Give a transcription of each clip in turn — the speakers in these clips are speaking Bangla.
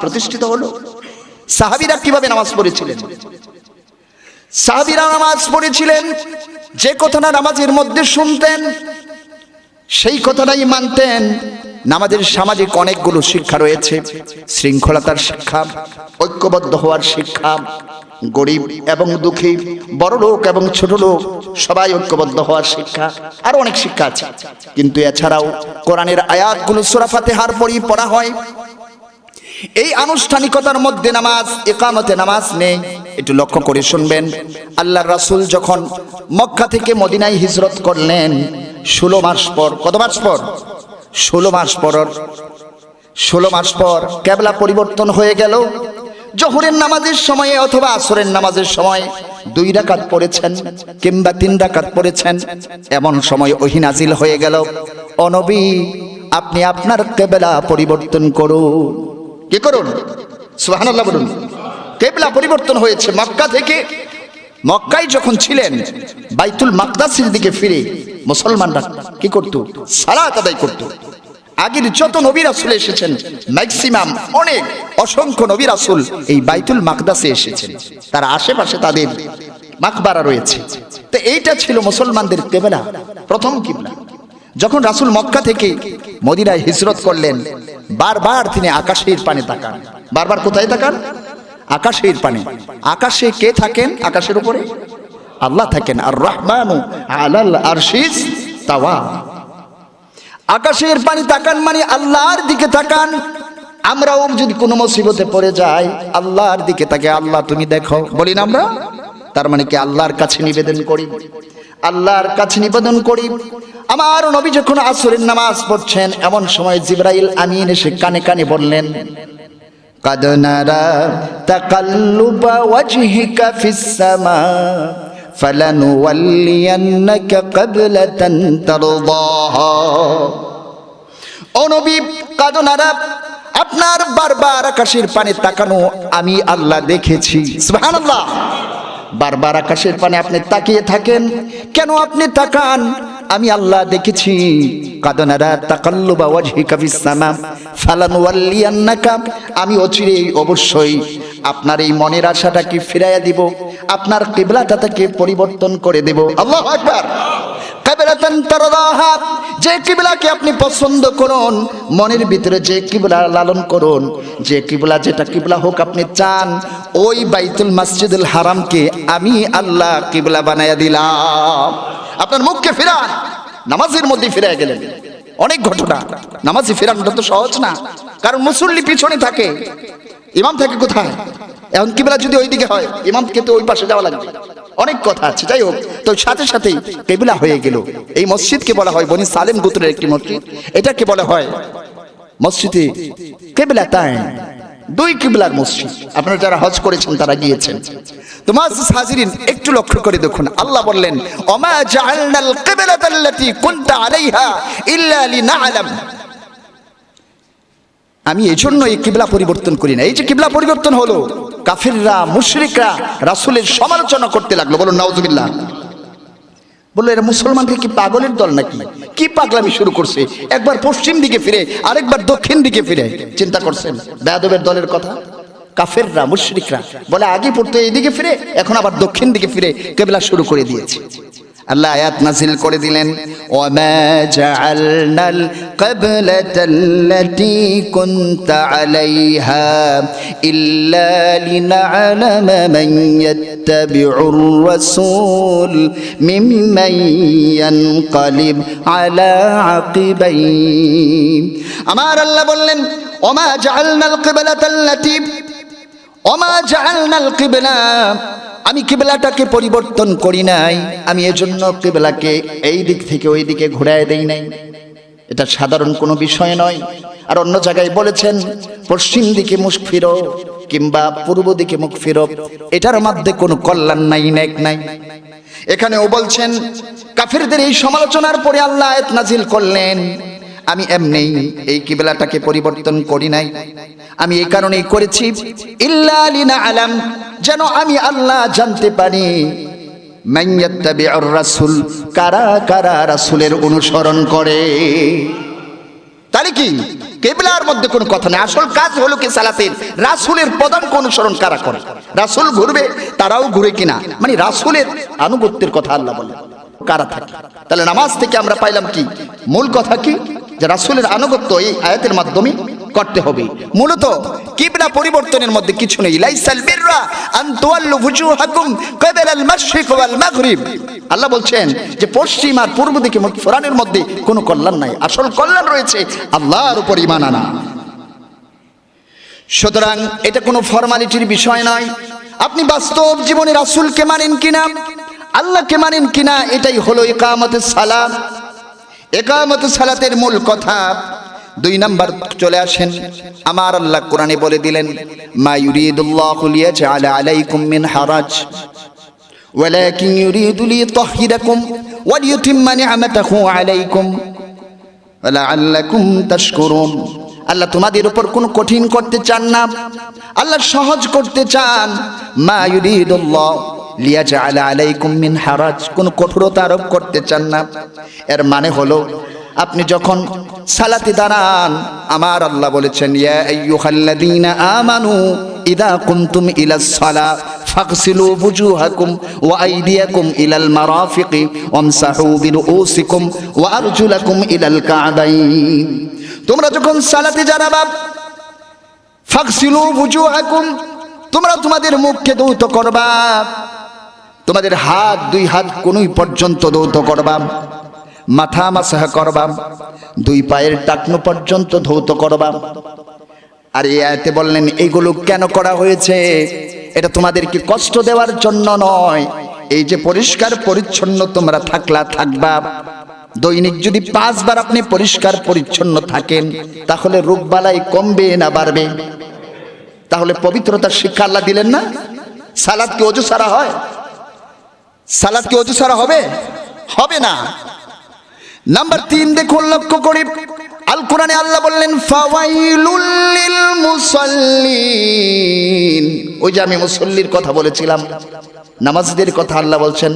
প্রতিষ্ঠিত হলো। সাহাবিরা কীভাবে নামাজ পড়েছিলেন? সাহাবিরা নামাজ পড়েছিলেন, যে কথাটা নামাজের মধ্যে শুনতেন, সেই কথাটাই মানতেন, নামাজের সামাজিক অনেকগুলো শিক্ষা রয়েছে, শৃঙ্খলতার শিক্ষা, ঐক্যবদ্ধ হওয়ার শিক্ষা, গরিব এবং দুঃখী, বড় লোক এবং ছোট লোক, সবাই ঐক্যবদ্ধ হওয়ার শিক্ষা, আর অনেক শিক্ষা আছে। কিন্তু এছাড়াও কোরআনের আয়াতগুলো সুরাফাতে হার পড়ি পড়া হয়। এই আনুষ্ঠানিকতার মধ্যে নামাজ, একামতে নামাজ নেই। একটু লক্ষ্য করে শুনবেন আল্লাহ রাসূল যখন মক্কা থেকে মদিনায় হিজরত করলেন, ষোলো মাস পর, কত মাস পর? ষোলো মাস পর, ষোলো মাস পর কেবলা পরিবর্তন হয়ে গেল। জোহরের নামাজের সময়ে অথবা আসরের নামাজের সময় দুই রাকাত পড়েছেন কিংবা তিন রাকাত পড়েছেন। এমন সময় ওহিনাজিল হয়ে গেল। অনবী আপনি আপনার কেবেলা পরিবর্তন করুন। কি করুন? সুবহানাল্লাহ বলুন। কেবলা পরিবর্তন হয়েছে মক্কা থেকে। মক্কায় যখন ছিলেন, বাইতুল মাকদাসের দিকে ফিরে মুসলমানরা কি করত? সালাত আদায় করত। আগের যত নবী রাসূল এসেছেন ম্যাক্সিমাম অনেক অসংখ্য নবী রাসূল এই বাইতুল মাকদাসে এসেছেন। তার আশেপাশে তাদের মাকবারা রয়েছে। তো এইটা ছিল মুসলমানদের কেবলা, প্রথম কিবলা। যখন রাসূল মক্কা থেকে মদিনায় হিজরত করলেন, বারবার তিনি আকাশের পানে তাকান। বারবার কোথায় তাকান? আকাশের পানে। আকাশে কে থাকেন? আকাশের উপরে? আল্লাহ থাকেন। আর রহমানু আলাল আরশিস তাওয়া। আকাশের পানি তাকান মানে আল্লাহর দিকে তাকান। আমরাও যদি কোনো মুসিবতে পড়ে যাই, আল্লাহর দিকে তাকে, আল্লাহ, তুমি দেখো। বলি না আমরা? তার মানে কি আল্লাহর কাছে নিবেদন করি? আল্লাহর কাছে নিবেদন করি আমার নবী যখন আসরের নামাজ পড়ছেন এমন সময় জিব্রাইল আমিন এসে কানে কানে বললেন قد نرى تقلب وجهك في السماء فلنولينك قبلة ترضاها ও নবী কাদনারা আপনার বারবার আকাশের পানে তাকানো আমি আল্লাহ দেখেছি সুবহানাল্লাহ বারবার আকাশের পানে আপনি তাকিয়ে থাকেন। কেন আপনি তাকান? আমি আল্লাহ দেখেছি। কাদনারা তাকাল্লুবা ওয়াজহিকা ফিস সামা। ফালানুওয়াল্লিয়ান্নাকা আমি অচিরে অবশ্যই আপনার এই মনের আশাটাকে ফিরাইয়া দিব। আপনার কিবলাটাকে পরিবর্তন করে দেব। আল্লাহু আকবার। যে কিবলাকে আপনি পছন্দ করুন, মনের ভিতরে যে কিবলা লালন করুন, যে কিবলা যেটা কিবলা হোক আপনি চান, ওই বাইতুল মসজিদুল হারামকে আমি আল্লাহ কিবলা বানাইয়া দিলাম। আপনার মুখকে ফিরান, নামাজের মধ্যে ফিরে গেলেন। অনেক ঘটনা, নামাজে ফেরানোটা তো সহজ না, কারণ মুসল্লি পিছনে থাকে। ইমাম থাকে কোথায়? এখন কিবলা যদি ওইদিকে হয়, ইমামকে তো ওই পাশে যাওয়া লাগবে। অনেক কথা আছে। যাই হোক, তো সাথে সাথেই কেবিলা হয়ে গেল। এই মসজিদকে বলা হয় বনি সালেম গোত্রের একটি মসজিদ। এটাকে বলা হয় মসজিদে কেবিলা তাই দুই কিবলার মসজিদ। আপনারা যারা হজ করেছেন, তারা গিয়েছেন। তো মাসিস হাজিরিন, একটু লক্ষ্য করে দেখুন। আল্লাহ বললেন, ওমা জাআলনাল কিবলাতাল্লাতী কুনতা আলাইহা ইল্লা লিনা'লাম আমি এই জন্য এই কিবলা পরিবর্তন করি না এই যে কিবলা পরিবর্তন হলো কাফিররা, মুশরিকরা রাসুলের সমালোচনা করতে লাগল। বলুন, নাউজুবিল্লাহ। বলল, এরা মুসলমানকে কি পাগলের দল নাকি? কি পাগলামি শুরু করছে? একবার পশ্চিম দিকে ফিরে, আরেকবার দক্ষিণ দিকে ফিরে। চিন্তা করছেন, বেয়াদবের দলের কথা? কাফেররা, মুশরিকরা বলে, আগে পড়তো এইদিকে ফিরে, এখন আবার দক্ষিণ দিকে ফিরে কেবলা শুরু করে দিয়েছে। আল্লাহ আয়াত নাজিল করে দিলেন ওমা জাআলনাল ক্বাবলাতাল্লাতী কুনতা আলাইহা ইল্লা লিনা'লামা মান ইয়াত্তাবি'ুর রাসূল মিম্মান ইয়ানকালিব আলা আকিবাইহি আমার আল্লাহ বললেন ওমা জাআলনাল ক্বাবলাতাল্লাতী ওমা জাআলনাল কিবলা আমি কিবলাটাকে পরিবর্তন করি নাই। আমি এজন্য কিবলাকে এই দিক থেকে ওই দিকে ঘুরায় দেই নাই। এটা সাধারণ কোনো বিষয় নয়। আর অন্য জায়গায় বলেছেন, পশ্চিম দিকে মুখ ফিরো কিংবা পূর্ব দিকে মুখ ফিরো, এটার মধ্যে কোনো কল্যাণ নাই নেক নাই। এখানেও বলছেন, কাফিরদের এই সমালোচনার পরে আল্লাহ নাজিল করলেন। আমি এমনি এই কিবলাটাকে পরিবর্তন করি নাই। আমি এই কারণেই করেছি, ইল্লা আলাম যেন আমি আল্লাহ জানতে পারি। রাসূল, কারা কারা রাসূলের অনুসরণ করে? তাহলে কি? কেবলার মধ্যে কোনো কথা নেই। আসল কাজ হলো কি সালাতের রাসুলের পদাঙ্ক অনুসরণ কারা করে? রাসুল ঘুরবে, তারাও ঘুরে কিনা? মানে রাসুলের আনুগত্যের কথা আল্লাহ বলে। কারা থাকে? তাহলে নামাজ থেকে আমরা পাইলাম কি? মূল কথা কি? যে রাসুলের আনুগত্য এই আয়াতের মাধ্যমে করতে হবে। মূলত কিবলা পরিবর্তনের মধ্যে কিছু নেই। লাইসাল বিররা আন তুওয়াল্লু ফুজুহাকুম মাশরিক ওয়াল মাগরিব। আল্লাহ বলছেন যে, পশ্চিম আর পূর্ব দিকে কোরআনের মধ্যে কোনো কল্যাণ নাই। আসল কল্যাণ রয়েছে আল্লাহর উপর ঈমান আনা। সুতরাং এটা কোনো ফর্মালিটির বিষয় নয়। আপনি বাস্তব জীবনে রাসূলকে মানেন কিনা, আল্লাহকে মানেন কিনা, এটাই হলো ইকামতের সালাত। একামত সালাতের মূল কথা দুই নাম্বার চলে আসেন। আমার আল্লাহ কোরআনে বলে দিলেন হারাজ, ওয়ালাকিন ইউরিদু লিয়ুতাহহিরাকুম ওয়া লিয়ুতিম্মা নি'মাতাহু আলাইকুম ওয়া আল্লাহ তোমাদের উপর কোন কঠিন করতে চান না। আল্লাহ সহজ করতে চান, মা ইউরিদুল্লাহ লিয়াজআলা আলাইকুম মিন হারাজ। কোন কঠোরতা আরোপ করতে চান না। এর মানে হলো, আপনি যখন সালাতে দাঁড়ান। আমার আল্লাহ বলেছেন আমানু ইদা কুমতুম ইলাস সালা ফাগসিলু বুজুহাকুম ওয়া আইদিয়াকুম ইলাল মারাফিকি ওয়ামসাহু বিরুউসিকুম ওয়া আরজুলাকুম ইলাল কা'বাইন। তোমরা যখন সালাতে দাঁড়াবা ফাগসিলু বুজুহাকুম, তোমরা তোমাদের মুখকে দৌত করবা। তোমাদের হাত দুই হাত কোনই পর্যন্ত দৌত করবা। মাথা মাসাহ করবা, দুই পায়ের টাকনো পর্যন্ত ধৌত করবা। আর এই আয়াতে বললেন এইগুলো কেন করা হয়েছে? এটা তোমাদেরকে কষ্ট দেওয়ার জন্য নয়। এই যে পরিষ্কার পরিচ্ছন্ন তোমরা থাকলা, থাকবা। দৈনিক যদি পাঁচবার আপনি পরিষ্কার পরিচ্ছন্ন থাকেন, তাহলে রোগবালাই কমবে না বাড়বে। তাহলে পবিত্রতার শিক্ষা আল্লাহ দিলেন না? সালাদ কি অজু সারা হয়? সালাদ কি অজু সারা হবে? হবে না। নাম্বার তিন দেখুন লক্ষ্য করি আল কোরআনে আল্লাহ বললেন ফাওয়াইলুল লিল মুসাল্লিন ওই যে আমি মুসল্লির কথা বলেছিলাম নামাজদের কথা আল্লাহ বলছেন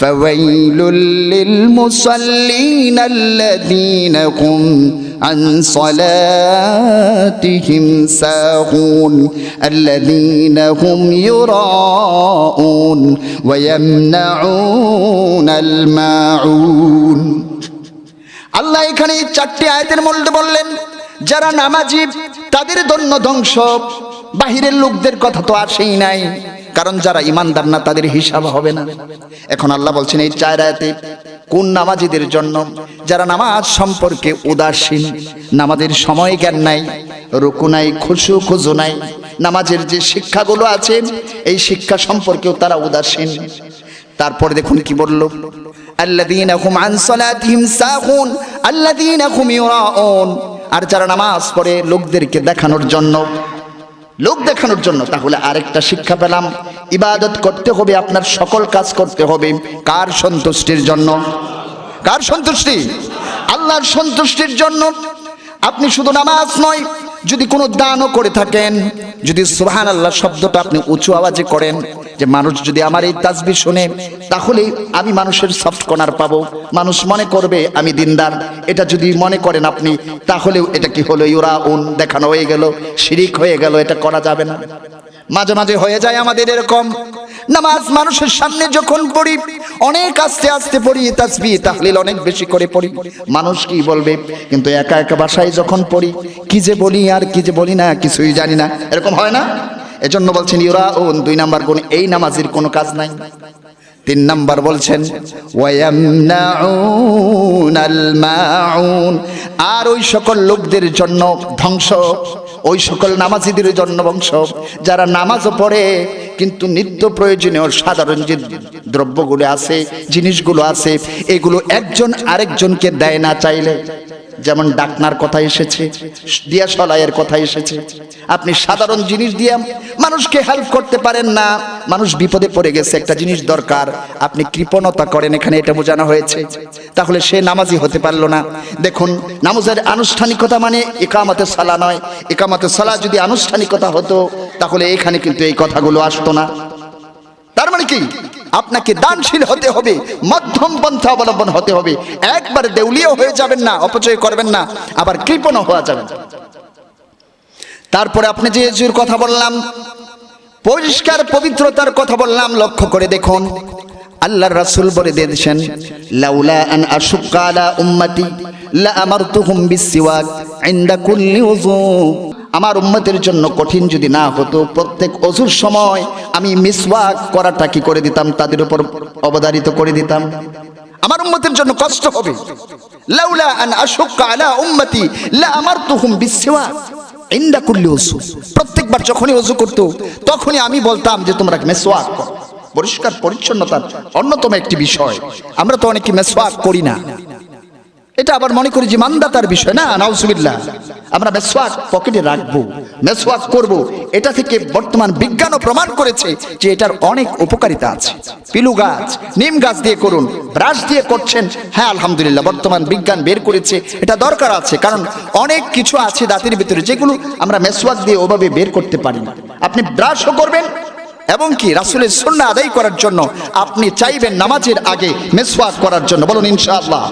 ফাওয়াইলুল লিল মুসাল্লিন আল্লাযীনা হুম عن صلاتهم ساهون الذين هم يراءون ويمنعون الماعون আল্লাহ এখানে চারটি আয়াতের মধ্যে বললেন, যারা নামাজি, তাদের দন্য ধ্বংস। বাহিরের লোকদের কথা তো আসেই নাই, কারণ যারা ইমানদার না, তাদের হিসাব হবে না। এখন আল্লাহ বলছেন, এই চার আয়াতে কোন নামাজিদের জন্য? যারা নামাজ সম্পর্কে উদাসীন, নামাজের সময় জ্ঞান নাই, রুকু নাই, খুশু খুজু নাই, নামাজের যে শিক্ষাগুলো আছে, এই শিক্ষা সম্পর্কেও তারা উদাসীন। তারপরে দেখুন কি বলল আল্লাযীনা হুম আন সালাতিহিম সাহুন আল্লাযীনা হুম ইউরাউন। আর যারা নামাজ পড়ে লোকদেরকে দেখানোর জন্য, লোক দেখানোর জন্য তাহলে আরেকটা শিক্ষা পেলাম। ইবাদত করতে হবে, আপনার সকল কাজ করতে হবে। কার সন্তুষ্টির জন্য? কার সন্তুষ্টি? আল্লাহর সন্তুষ্টির জন্য। আপনি শুধু নামাজ নয় যদি কোনো দানও করে থাকেন, যদি সুহান আল্লাহ শব্দটা আপনি উঁচু আওয়াজে করেন, যে মানুষ যদি আমার এই তাজবি শুনে তাহলে আমি মানুষের সফট কর্নার পাবো। মানুষ মনে করবে আমি দিনদার। এটা যদি মনে করেন আপনি, তাহলেও এটা কি হলো? ইউরা উন দেখানো হয়ে গেল, শিরিক হয়ে গেল, এটা করা যাবে না। মাঝে মাঝে হয়ে যায় আমাদের এরকম। নামাজ মানুষের সামনে যখন পড়ি, অনেক আস্তে আস্তে পড়ি তাসবি তাহলিল অনেক বেশি করে পড়ি। মানুষ কি বলবে? কিন্তু একা একা বাসায় যখন পড়ি, কি যে বলি আর কি যে বলি না, কিছুই জানি না। এরকম হয় না? এজন্য বলছেন ইউরা ও দুই নাম্বার কোন, এই নামাজের কোনো কাজ নাই। তিন নাম্বার বলছেন আর ওই সকল লোকদের জন্য ধ্বংস, ওই সকল নামাজিদের জন্য বংশ যারা নামাজও পড়ে কিন্তু নিত্য প্রয়োজনীয় সাধারণ যে দ্রব্যগুলো আছে, জিনিসগুলো আছে, এগুলো একজন আরেকজনকে দেয় না চাইলে। যেমন ডাকনার কথা এসেছে, দিয়া সলাইয়ের কথা এসেছে। আপনি সাধারণ জিনিস দিয়ে মানুষকে হেল্প করতে পারেন না, মানুষ বিপদে পড়ে গেছে, একটা জিনিস দরকার। আপনি কৃপণতা করেন এখানে, এটা বোঝানো হয়েছে। তাহলে সে নামাজি হতে পারল না। দেখুন, নামাজের আনুষ্ঠানিকতা মানে একামাতে সালা নয়। একামতে সালা যদি আনুষ্ঠানিকতা হতো, তাহলে এখানে কিন্তু এই কথাগুলো আসতো না। তার মানে কি? আপনাকে দানশীল হতে হবে, মধ্যম পন্থা অবলম্বন হতে হবে। একবার দেউলিয়া হয়ে যাবেন না, অপচয় করবেন না, আবার কৃপণ হওয়া যাবে। তারপরে আপনি যে যুর কথা বললাম, পরিষ্কার পবিত্রতার কথা বললাম, লক্ষ্য করে দেখুন, আল্লাহর রাসূল বলে দিয়েছেন, লাউলা আন আশুক্কা আলা উম্মতি, লা আমারতুহুম বিসওয়াক, ইনদা কুল্লি ওযু আমার উম্মতের জন্য কঠিন যদি না হতো, প্রত্যেক অজুর সময় আমি মিসওয়াক করাটা কি করে দিতাম? তাদের উপর অবদারিত করে দিতাম। আমার উম্মতের জন্য কষ্ট হবে। লাউলা আন আশুক্কা আলা উম্মতি, লা আমারতুহুম বিসওয়াক। ইন্দা কুল্লি ওযু প্রত্যেকবার যখনই ওযু করতো, তখনই আমি বলতাম যে তোমরা মেসওয়াক করো। পরিষ্কার পরিচ্ছন্নতার অন্যতম একটি বিষয়। আমরা তো অনেকে মেসওয়াক করি না। এটা আবার মনে করি যে মান্দাতার বিষয়। না, নাউজুবিল্লাহ। আমরা মেসওয়াক পকেটে রাখব, মেসওয়াক করব। এটা থেকে বর্তমান বিজ্ঞানও প্রমাণ করেছে যে এটার অনেক উপকারিতা আছে। পিলু গাছ, নিম গাছ দিয়ে করুন, ব্রাশ দিয়ে করছেন। হ্যাঁ আলহামদুলিল্লাহ, বর্তমান বিজ্ঞান বের করেছে। এটা দরকার আছে, কারণ অনেক কিছু আছে দাঁতের ভিতরে যেগুলো আমরা মেসওয়াক দিয়ে ওভাবে বের করতে পারি না। আপনি ব্রাশও করবেন এবং কি রাসুলের সুন্না আদায় করার জন্য আপনি চাইবেন নামাজের আগে মেসওয়াক করার জন্য। বলুন, ইনশাআল্লাহ।